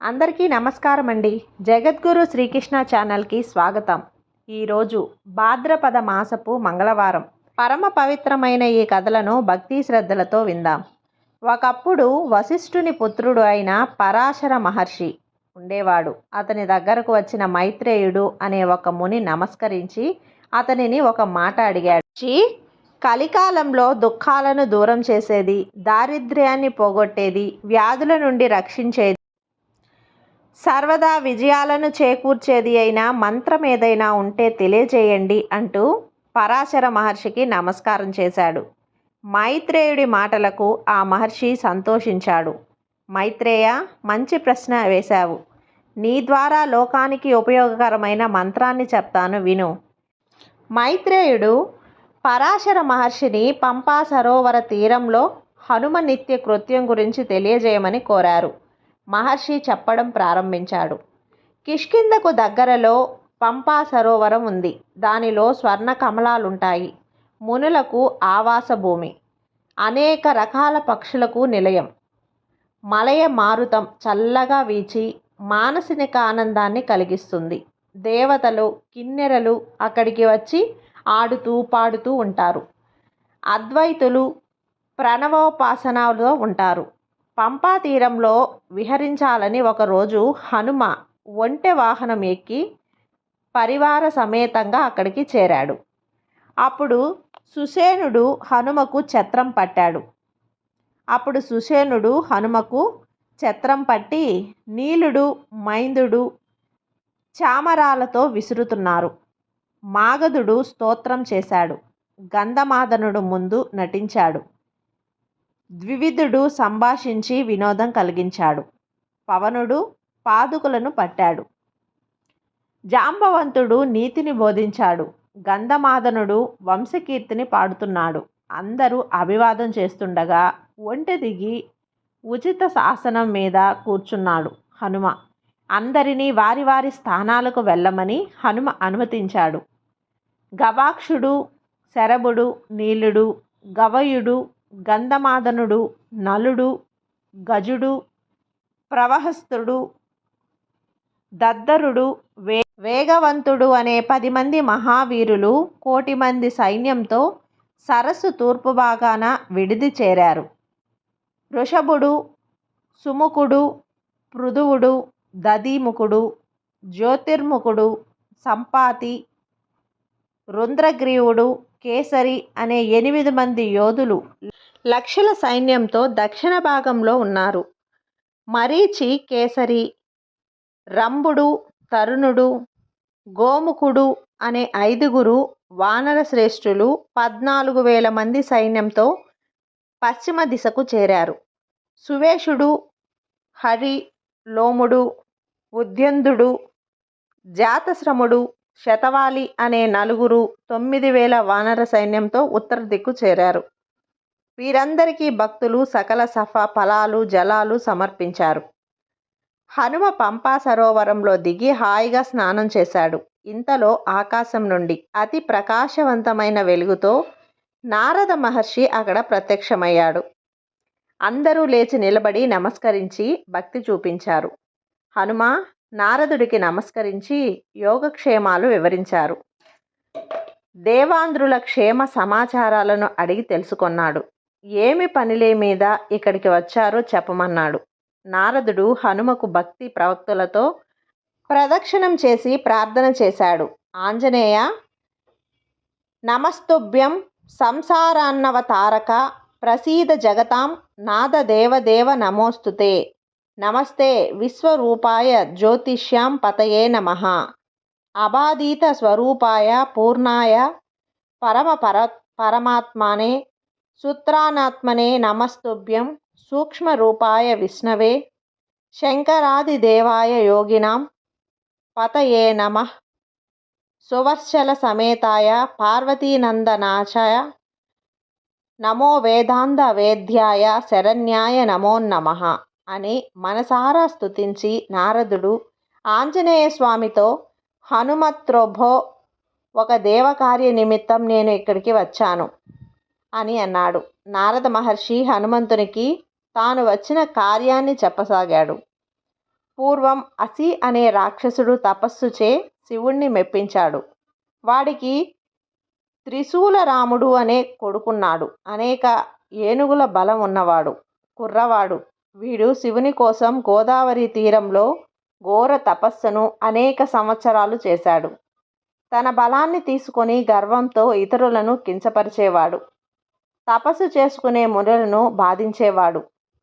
అందరికీ నమస్కారం అండి జగద్గురు శ్రీకృష్ణ ఛానల్కి స్వాగతం. ఈరోజు భాద్రపద మాసపు మంగళవారం. పరమ పవిత్రమైన ఈ కథలను భక్తి శ్రద్ధలతో విందాం. ఒకప్పుడు వశిష్ఠుని పుత్రుడు అయిన పరాశర మహర్షి ఉండేవాడు. అతని దగ్గరకు వచ్చిన మైత్రేయుడు అనే ఒక ముని నమస్కరించి అతనిని ఒక మాట అడిగాడు. కలికాలంలో దుఃఖాలను దూరం చేసేది దారిద్ర్యాన్ని పోగొట్టేది వ్యాధుల నుండి రక్షించేది సర్వదా విజయాలను చేకూర్చేది అయినా మంత్రం ఏదైనా ఉంటే తెలియజేయండి అంటూ పరాశర మహర్షికి నమస్కారం చేశాడు. మైత్రేయుడి మాటలకు ఆ మహర్షి సంతోషించాడు. మైత్రేయ మంచి ప్రశ్న వేశావు. నీ ద్వారా లోకానికి ఉపయోగకరమైన మంత్రాన్ని చెప్తాను విను. మైత్రేయుడు పరాశర మహర్షిని పంపా సరోవర తీరంలో హనుమ నిత్య కృత్యం గురించి తెలియజేయమని కోరారు. మహర్షి చెప్పడం ప్రారంభించాడు. కిష్కిందకు దగ్గరలో పంపా సరోవరం ఉంది. దానిలో స్వర్ణ కమలాలుంటాయి. మునులకు ఆవాస భూమి. అనేక రకాల పక్షులకు నిలయం. మలయ మారుతం చల్లగా వీచి మానసిక ఆనందాన్ని కలిగిస్తుంది. దేవతలు కిన్నెరలు అక్కడికి వచ్చి ఆడుతూ పాడుతూ ఉంటారు. అద్వైతులు ప్రణవోపాసనలో ఉంటారు. పంపా తీరంలో విహరించాలని ఒకరోజు హనుమ ఒంటె వాహనం ఎక్కి పరివార సమేతంగా అక్కడికి చేరాడు. అప్పుడు సుసేనుడు హనుమకు ఛత్రం పట్టాడు. అప్పుడు సుసేనుడు హనుమకు ఛత్రం పట్టి నీలుడు మైందుడు చామరాలతో విసురుతున్నారు. మాగధుడు స్తోత్రం చేశాడు. గంధమాదనుడు ముందు నటించాడు. ద్వివిధుడు సంభాషించి వినోదం కలిగించాడు. పవనుడు పాదుకులను పట్టాడు. జాంబవంతుడు నీతిని బోధించాడు. గంధమాదనుడు వంశకీర్తిని పాడుతున్నాడు. అందరూ అభివాదం చేస్తుండగా ఒంటె దిగి ఉచిత శాసనం మీద కూర్చున్నాడు హనుమ. అందరినీ వారి వారి స్థానాలకు వెళ్ళమని హనుమ అనుమతించాడు. గవాక్షుడు శరభుడు నీలుడు గవయుడు గంధమాదనుడు నలుడు గజుడు ప్రవహస్తుడు దద్దరుడు వే వేగవంతుడు అనే పది మంది మహావీరులు కోటి మంది సైన్యంతో సరస్సు తూర్పు భాగాన విడిది చేరారు. వృషభుడు సుముఖుడు పృథువుడు దదీముఖుడు జ్యోతిర్ముఖుడు సంపాతి రుద్రగ్రీవుడు కేసరి అనే ఎనిమిది మంది యోధులు లక్షల సైన్యంతో దక్షిణ భాగంలో ఉన్నారు. మరీచి కేసరి రంభుడు తరుణుడు గోముఖుడు అనే ఐదుగురు వానర శ్రేష్ఠులు పద్నాలుగు వేల మంది సైన్యంతో పశ్చిమ దిశకు చేరారు. సువేషుడు హరి లోముడు ఉద్యందుడు జాతశ్రముడు శతవాలి అనే నలుగురు తొమ్మిది వేల వానర సైన్యంతో ఉత్తర దిక్కు చేరారు. వీరందరికీ భక్తులు సకల సఫా ఫలాలు జలాలు సమర్పించారు. హనుమ పంపా సరోవరంలో దిగి హాయిగా స్నానం చేశాడు. ఇంతలో ఆకాశం నుండి అతి ప్రకాశవంతమైన వెలుగుతో నారద మహర్షి అక్కడ ప్రత్యక్షమయ్యాడు. అందరూ లేచి నిలబడి నమస్కరించి భక్తి చూపించారు. హనుమ నారదుడికి నమస్కరించి యోగక్షేమాలు వివరించారు. దేవాంధ్రుల క్షేమ సమాచారాలను అడిగి తెలుసుకొన్నాడు. ఏమి పనిలే మీద ఇక్కడికి వచ్చారో చెప్పమన్నాడు. నారదుడు హనుమకు భక్తి ప్రవక్తులతో ప్రదక్షిణం చేసి ప్రార్థన చేశాడు. ఆంజనేయ నమస్తుభ్యం సంసారాన్నవతారక ప్రసీద జగతాం నాద దేవదేవ నమోస్తుతే. నమస్తే విశ్వరూపాయ జ్యోతిష్యాం పతయే నమ. అబాధీత స్వరూపాయ పూర్ణాయ పరమ పర పరమాత్మానే సూత్రానాత్మనే నమస్తుభ్యం సూక్ష్మరూపాయ విష్ణవే శంకరాదిదేవాయ యోగినాం పతయే నమ. సువర్చల సమేతాయ పార్వతీనందనాచాయ నమో వేదాంత వేద్యాయ శరణ్యాయ నమో నమ అని మనసారా స్తుతించి నారదుడు ఆంజనేయ స్వామితో హనుమత్రోభో ఒక దేవకార్య నిమిత్తం నేను ఇక్కడికి వచ్చాను. అని అన్నాడు. నారద మహర్షి హనుమంతునికి తాను వచ్చిన కార్యాన్ని చెప్పసాగాడు. పూర్వం అసి అనే రాక్షసుడు తపస్సుచే శివుణ్ణి మెప్పించాడు. వాడికి త్రిశూల రాముడు అనే కొడుకున్నాడు. అనేక ఏనుగుల బలం ఉన్నవాడు కుర్రవాడు. వీడు శివుని కోసం గోదావరి తీరంలో ఘోర తపస్సును అనేక సంవత్సరాలు చేశాడు. తన బలాన్ని తీసుకొని గర్వంతో ఇతరులను కించపరిచేవాడు. తపస్సు చేసుకునే మునులను బాధించేవాడు.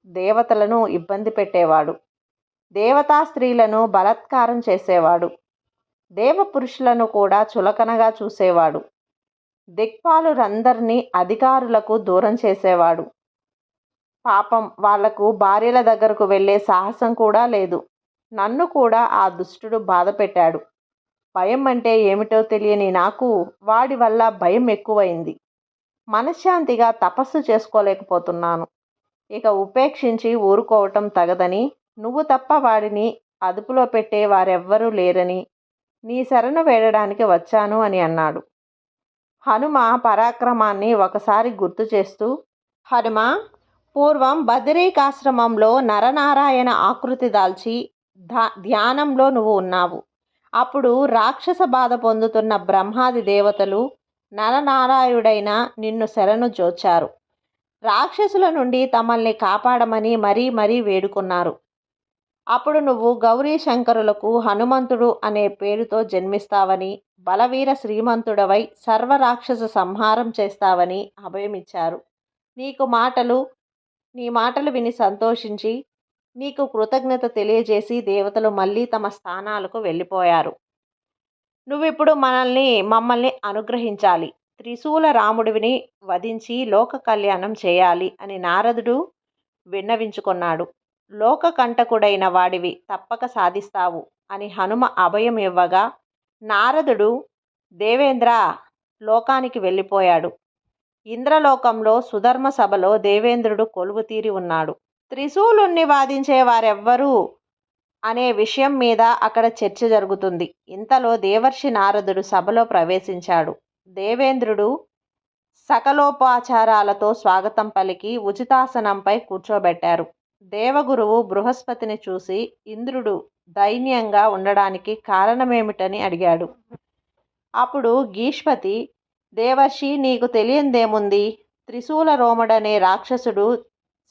దేవతలను ఇబ్బంది పెట్టేవాడు. దేవతా స్త్రీలను బలాత్కారం చేసేవాడు. దేవపురుషులను కూడా చులకనగా చూసేవాడు. దిక్పాలురందరినీ అధికారులకు దూరం చేసేవాడు. పాపం వాళ్ళకు భార్యల దగ్గరకు వెళ్ళే సాహసం కూడా లేదు. నన్ను కూడా ఆ దుష్టుడు బాధ పెట్టాడు. భయం అంటే ఏమిటో తెలియని నాకు వాడి వల్ల భయం ఎక్కువైంది. మనశ్శాంతిగా తపస్సు చేసుకోలేకపోతున్నాను. ఇక ఉపేక్షించి ఊరుకోవటం తగదని నువ్వు తప్ప వాడిని అదుపులో పెట్టే వారెవ్వరూ లేరని నీ శరణు వేడడానికి వచ్చాను అని అన్నాడు. హనుమ పరాక్రమాన్ని ఒకసారి గుర్తు చేస్తూ హనుమ పూర్వం బదరీకాశ్రమంలో నరనారాయణ ఆకృతి దాల్చి ధ్యానంలో నువ్వు ఉన్నావు. అప్పుడు రాక్షస బాధ పొందుతున్న బ్రహ్మాది దేవతలు నరనారాయుడైన నిన్ను శరణు జోచారు. రాక్షసుల నుండి తమల్ని కాపాడమని మరీ మరీ వేడుకున్నారు. అప్పుడు నువ్వు గౌరీ శంకరులకు హనుమంతుడు అనే పేరుతో జన్మిస్తావని బలవీర శ్రీమంతుడవై సర్వరాక్షస సంహారం చేస్తావని అభయమిచ్చారు. నీకు మాటలు నీ మాటలు విని సంతోషించి నీకు కృతజ్ఞత తెలియజేసి దేవతలు మళ్ళీ తమ స్థానాలకు వెళ్ళిపోయారు. నువ్విప్పుడు మనల్ని మమ్మల్ని అనుగ్రహించాలి. త్రిశూల రాముడివిని వధించి లోక కళ్యాణం చేయాలి అని నారదుడు విన్నవించుకున్నాడు. లోక కంటకుడైన వాడివి తప్పక సాధిస్తావు అని హనుమ అభయం ఇవ్వగా నారదుడు దేవేంద్ర లోకానికి వెళ్ళిపోయాడు. ఇంద్రలోకంలో సుధర్మ సభలో దేవేంద్రుడు కొలువు తీరి ఉన్నాడు. త్రిశూలుణ్ణి వాదించే వారెవ్వరూ అనే విషయం మీద అక్కడ చర్చ జరుగుతుంది. ఇంతలో దేవర్షి నారదుడు సభలో ప్రవేశించాడు. దేవేంద్రుడు సకలోపాచారాలతో స్వాగతం పలికి ఉచితాసనంపై కూర్చోబెట్టారు. దేవగురువు బృహస్పతిని చూసి ఇంద్రుడు దైన్యంగా ఉండడానికి కారణమేమిటని అడిగాడు. అప్పుడు గీష్పతి దేవర్షి నీకు తెలియందేముంది? త్రిశూల రోమడనే రాక్షసుడు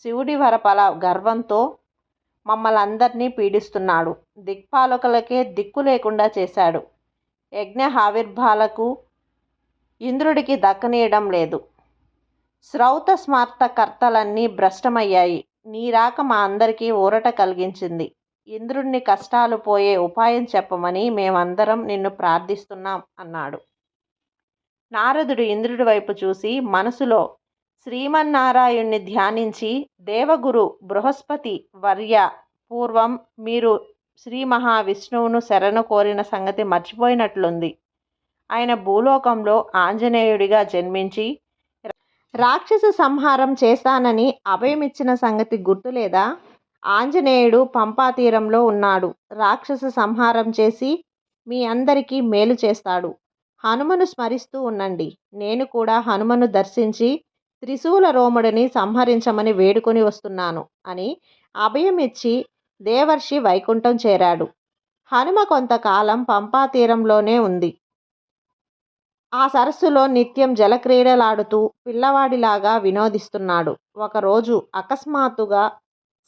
శివుడి వరపల గర్వంతో మమ్మల్ందరినీ పీడిస్తున్నాడు. దిక్పాలకులకే దిక్కు లేకుండా చేశాడు. యజ్ఞ ఆవిర్భాలకు ఇంద్రుడికి దక్కనీయడం లేదు. శ్రౌత స్మార్త కర్తలన్నీ భ్రష్టమయ్యాయి. నీ రాక మా అందరికీ ఊరట కలిగించింది. ఇంద్రుణ్ణి కష్టాలు పోయే ఉపాయం చెప్పమని మేమందరం నిన్ను ప్రార్థిస్తున్నాం అన్నాడు. నారదుడు ఇంద్రుడి వైపు చూసి మనసులో శ్రీమన్నారాయణ్ణి ధ్యానించి దేవగురు బృహస్పతి వర్య పూర్వం మీరు శ్రీ మహావిష్ణువును శరణు కోరిన సంగతి మర్చిపోయినట్లుంది. ఆయన భూలోకంలో ఆంజనేయుడిగా జన్మించి రాక్షస సంహారం చేస్తానని అభయమిచ్చిన సంగతి గుర్తులేదా ఆంజనేయుడు పంపాతీరంలో ఉన్నాడు. రాక్షస సంహారం చేసి మీ అందరికీ మేలు చేస్తాడు. హనుమను స్మరిస్తూ ఉండండి. నేను కూడా హనుమను దర్శించి త్రిశూల రోముడిని సంహరించమని వేడుకొని వస్తున్నాను అని అభయమిచ్చి దేవర్షి వైకుంఠం చేరాడు. హనుమ కొంతకాలం పంపా తీరంలోనే ఉంది. ఆ సరస్సులో నిత్యం జలక్రీడలాడుతూ పిల్లవాడిలాగా వినోదిస్తున్నాడు. ఒకరోజు అకస్మాత్తుగా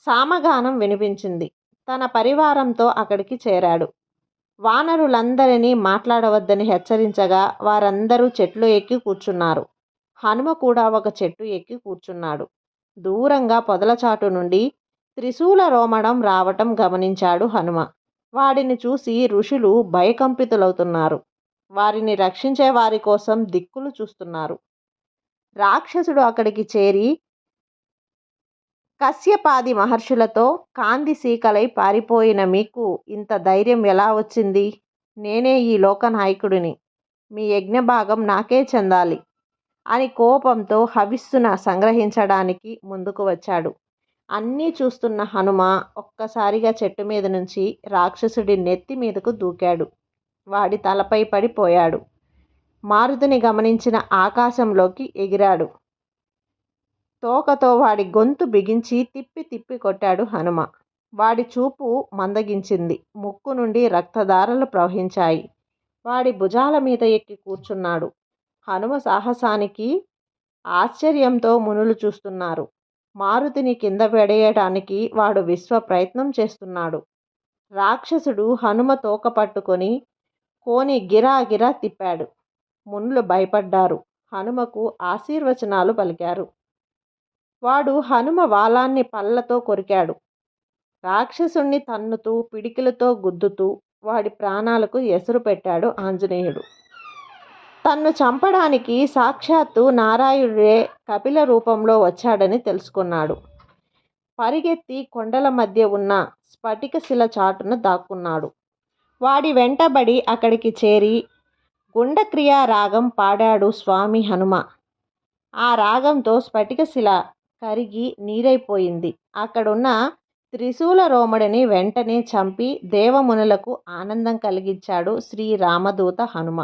సామగానం వినిపించింది. తన పరివారంతో అక్కడికి చేరాడు. వానరులందరినీ మాట్లాడవద్దని హెచ్చరించగా వారందరూ చెట్లు ఎక్కి కూర్చున్నారు. హనుమ కూడా ఒక చెట్టు ఎక్కి కూర్చున్నాడు. దూరంగా పొదలచాటు నుండి త్రిశూల రోమణం రావటం గమనించాడు హనుమ. వాడిని చూసి ఋషులు భయకంపితులవుతున్నారు. వారిని రక్షించే వారి కోసం దిక్కులు చూస్తున్నారు. రాక్షసుడు అక్కడికి చేరి కశ్యపాది మహర్షులతో కాంది సీకలై పారిపోయిన మీకు ఇంత ధైర్యం ఎలా వచ్చింది? నేనే ఈ లోకనాయకుడిని మీ యజ్ఞభాగం నాకే చెందాలి. అని కోపంతో హవిస్సున సంగ్రహించడానికి ముందుకు వచ్చాడు. అన్నీ చూస్తున్న హనుమ ఒక్కసారిగా చెట్టు మీద నుంచి రాక్షసుడి నెత్తి మీదకు దూకాడు. వాడి తలపై పడిపోయాడు. మారుతిని గమనించిన ఆకాశంలోకి ఎగిరాడు. తోకతో వాడి గొంతు బిగించి తిప్పి తిప్పి కొట్టాడు హనుమ. వాడి చూపు మందగించింది. ముక్కు నుండి రక్తధారలు ప్రవహించాయి. వాడి భుజాల మీద ఎక్కి కూర్చున్నాడు. హనుమ సాహసానికి ఆశ్చర్యంతో మునులు చూస్తున్నారు. మారుతిని కింద పడేయటానికి వాడు విశ్వ ప్రయత్నం చేస్తున్నాడు. రాక్షసుడు హనుమ తోక పట్టుకొని కోని గిరాగిరా తిప్పాడు. మునులు భయపడ్డారు. హనుమకు ఆశీర్వచనాలు పలికారు. వాడు హనుమ వాలాన్ని పళ్ళతో కొరికాడు. రాక్షసుణ్ణి తన్నుతూ పిడికిలతో గుద్దుతూ వాడి ప్రాణాలకు ఎసరు పెట్టాడు ఆంజనేయుడు. తన్ను చంపడానికి సాక్షాత్తు నారాయణుడే కపిల రూపంలో వచ్చాడని తెలుసుకున్నాడు. పరిగెత్తి కొండల మధ్య ఉన్న స్ఫటిక శిల చాటున దాక్కున్నాడు. వాడి వెంటబడి అక్కడికి చేరి గుండక్రియా రాగం పాడాడు స్వామి హనుమ. ఆ రాగంతో స్ఫటికశిల కరిగి నీరైపోయింది. అక్కడున్న త్రిశూల రోమడిని వెంటనే చంపి దేవమునులకు ఆనందం కలిగించాడు శ్రీ రామదూత హనుమ.